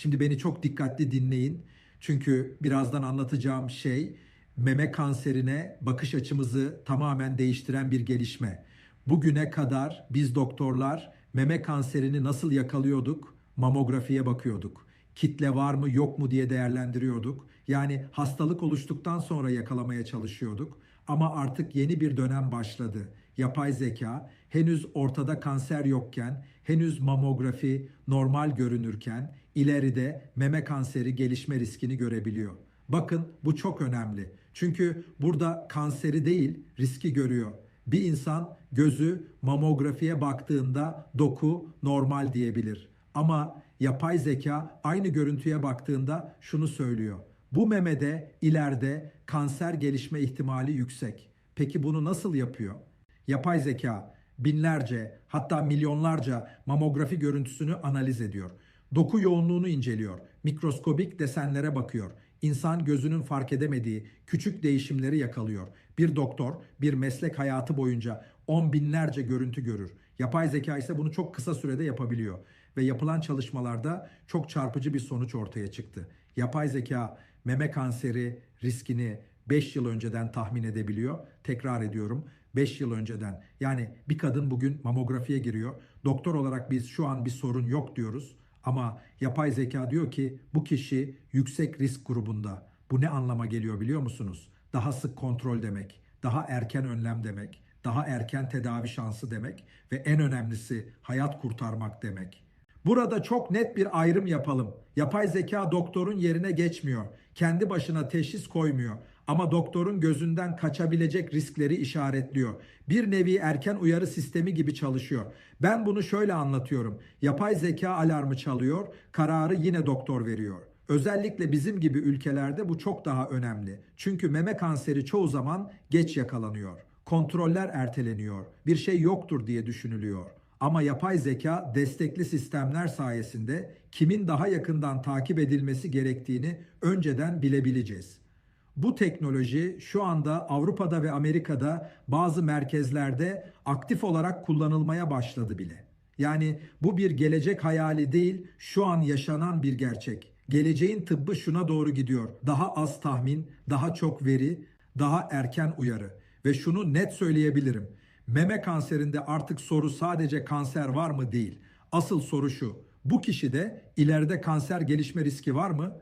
Şimdi beni çok dikkatli dinleyin. Çünkü birazdan anlatacağım şey meme kanserine bakış açımızı tamamen değiştiren bir gelişme. Bugüne kadar biz doktorlar meme kanserini nasıl yakalıyorduk? Mamografiye bakıyorduk. Kitle var mı yok mu diye değerlendiriyorduk. Yani hastalık oluştuktan sonra yakalamaya çalışıyorduk. Ama artık yeni bir dönem başladı. Yapay zeka henüz ortada kanser yokken, henüz mamografi normal görünürken ileride meme kanseri gelişme riskini görebiliyor. Bakın bu çok önemli. Çünkü burada kanseri değil riski görüyor. Bir insan gözü mamografiye baktığında doku normal diyebilir. Ama yapay zeka aynı görüntüye baktığında şunu söylüyor. Bu memede ileride kanser gelişme ihtimali yüksek. Peki bunu nasıl yapıyor? Yapay zeka binlerce hatta milyonlarca mamografi görüntüsünü analiz ediyor. Doku yoğunluğunu inceliyor. Mikroskobik desenlere bakıyor. İnsan gözünün fark edemediği küçük değişimleri yakalıyor. Bir doktor bir meslek hayatı boyunca on binlerce görüntü görür. Yapay zeka ise bunu çok kısa sürede yapabiliyor. Ve yapılan çalışmalarda çok çarpıcı bir sonuç ortaya çıktı. Yapay zeka meme kanseri riskini 5 yıl önceden tahmin edebiliyor. Tekrar ediyorum 5 yıl önceden. Yani bir kadın bugün mamografiye giriyor. Doktor olarak biz şu an bir sorun yok diyoruz. Ama yapay zeka diyor ki bu kişi yüksek risk grubunda. Bu ne anlama geliyor biliyor musunuz? Daha sık kontrol demek, daha erken önlem demek, daha erken tedavi şansı demek ve en önemlisi hayat kurtarmak demek. Burada çok net bir ayrım yapalım. Yapay zeka doktorun yerine geçmiyor. Kendi başına teşhis koymuyor. Ama doktorun gözünden kaçabilecek riskleri işaretliyor. Bir nevi erken uyarı sistemi gibi çalışıyor. Ben bunu şöyle anlatıyorum. Yapay zeka alarmı çalıyor, kararı yine doktor veriyor. Özellikle bizim gibi ülkelerde bu çok daha önemli. Çünkü meme kanseri çoğu zaman geç yakalanıyor. Kontroller erteleniyor. Bir şey yoktur diye düşünülüyor. Ama yapay zeka destekli sistemler sayesinde kimin daha yakından takip edilmesi gerektiğini önceden bilebileceğiz. Bu teknoloji şu anda Avrupa'da ve Amerika'da bazı merkezlerde aktif olarak kullanılmaya başladı bile. Yani bu bir gelecek hayali değil, şu an yaşanan bir gerçek. Geleceğin tıbbı şuna doğru gidiyor. Daha az tahmin, daha çok veri, daha erken uyarı. Ve şunu net söyleyebilirim. Meme kanserinde artık soru sadece kanser var mı değil. Asıl soru şu. Bu kişide ileride kanser gelişme riski var mı?